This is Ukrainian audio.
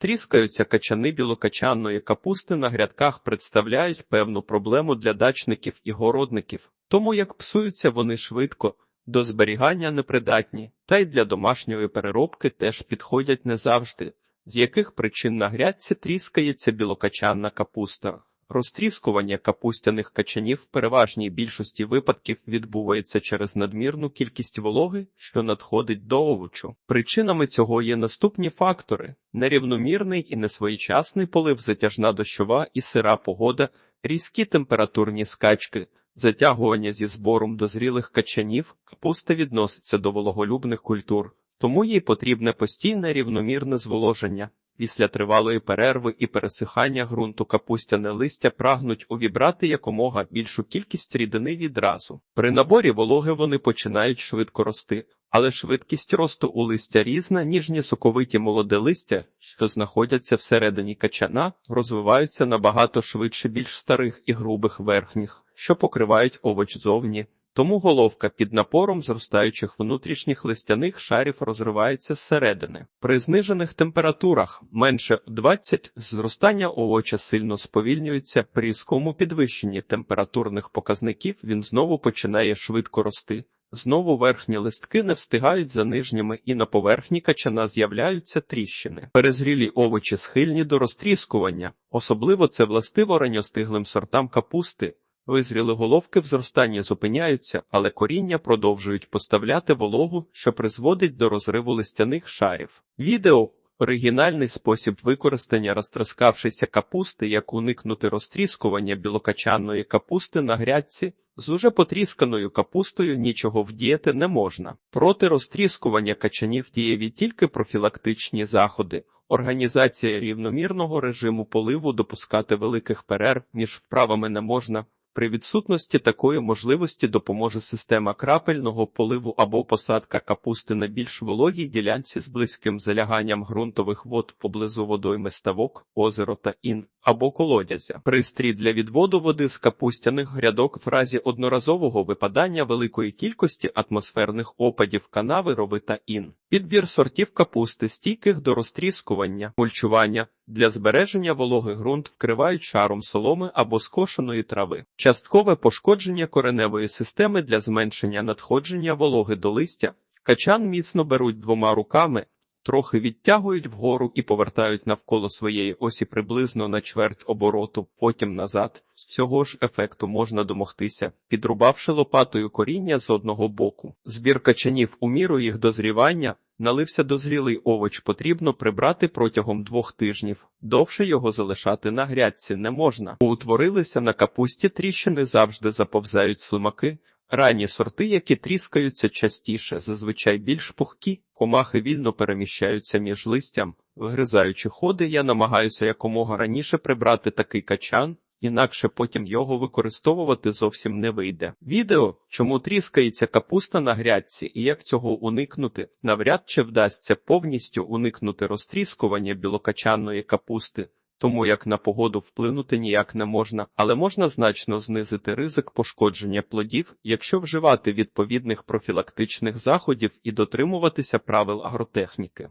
Тріскаються качани білокачанної капусти на грядках представляють певну проблему для дачників і городників, тому як псуються вони швидко, до зберігання непридатні, та й для домашньої переробки теж підходять не завжди, з яких причин на грядці тріскається білокачанна капуста. Розтріскування капустяних качанів в переважній більшості випадків відбувається через надмірну кількість вологи, що надходить до овочу. Причинами цього є наступні фактори: нерівномірний і несвоєчасний полив, затяжна дощова і сира погода, різкі температурні скачки. Затягування зі збором дозрілих качанів капуста відноситься до вологолюбних культур, тому їй потрібне постійне рівномірне зволоження. Після тривалої перерви і пересихання ґрунту капустяне листя прагнуть увібрати якомога більшу кількість рідини відразу. При наборі вологи вони починають швидко рости, але швидкість росту у листя різна, ніжні соковиті молоде листя, що знаходяться всередині качана, розвиваються набагато швидше більш старих і грубих верхніх, що покривають овоч зовні. Тому головка під напором зростаючих внутрішніх листяних шарів розривається зсередини. При знижених температурах менше 20 зростання овоча сильно сповільнюється. При різкому підвищенні температурних показників він знову починає швидко рости. Знову верхні листки не встигають за нижніми, і на поверхні качана з'являються тріщини. Перезрілі овочі схильні до розтріскування, особливо це властиво ранньостиглим сортам капусти. Визріли головки в зростанні зупиняються, але коріння продовжують поставляти вологу, що призводить до розриву листяних шарів. Відео оригінальний спосіб використання розтраскавшися капусти, як уникнути розтріскування білокачанної капусти на грядці. З уже потрісканою капустою нічого вдіяти не можна. Проти розтріскування качанів дієві тільки профілактичні заходи. Організація рівномірного режиму поливу допускати великих перерв між вправами не можна. При відсутності такої можливості допоможе система крапельного поливу або посадка капусти на більш вологій ділянці з близьким заляганням ґрунтових вод поблизу водойми ставок, озеро та ін або колодязя. Пристрій для відводу води з капустяних грядок в разі одноразового випадання великої кількості атмосферних опадів канави рови та ін. Підбір сортів капусти стійких до розтріскування, мульчування. Для збереження вологи ґрунт вкривають шаром соломи або скошеної трави. Часткове пошкодження кореневої системи для зменшення надходження вологи до листя. Качан міцно беруть двома руками, трохи відтягують вгору і повертають навколо своєї осі приблизно на чверть обороту, потім назад. Цього ж ефекту можна домогтися, підрубавши лопатою коріння з одного боку. Збір качанів у міру їх дозрівання. Налився дозрілий овоч потрібно прибрати протягом двох тижнів. Довше його залишати на грядці не можна. Утворилися на капусті тріщини завжди заповзають слимаки. Ранні сорти, які тріскаються частіше, зазвичай більш пухкі, комахи вільно переміщаються між листям, вигризаючи ходи, я намагаюся якомога раніше прибрати такий качан, інакше потім його використовувати зовсім не вийде. Відео, чому тріскається капуста на грядці і як цього уникнути, навряд чи вдасться повністю уникнути розтріскування білокачанної капусти. Тому як на погоду вплинути ніяк не можна, але можна значно знизити ризик пошкодження плодів, якщо вживати відповідних профілактичних заходів і дотримуватися правил агротехніки.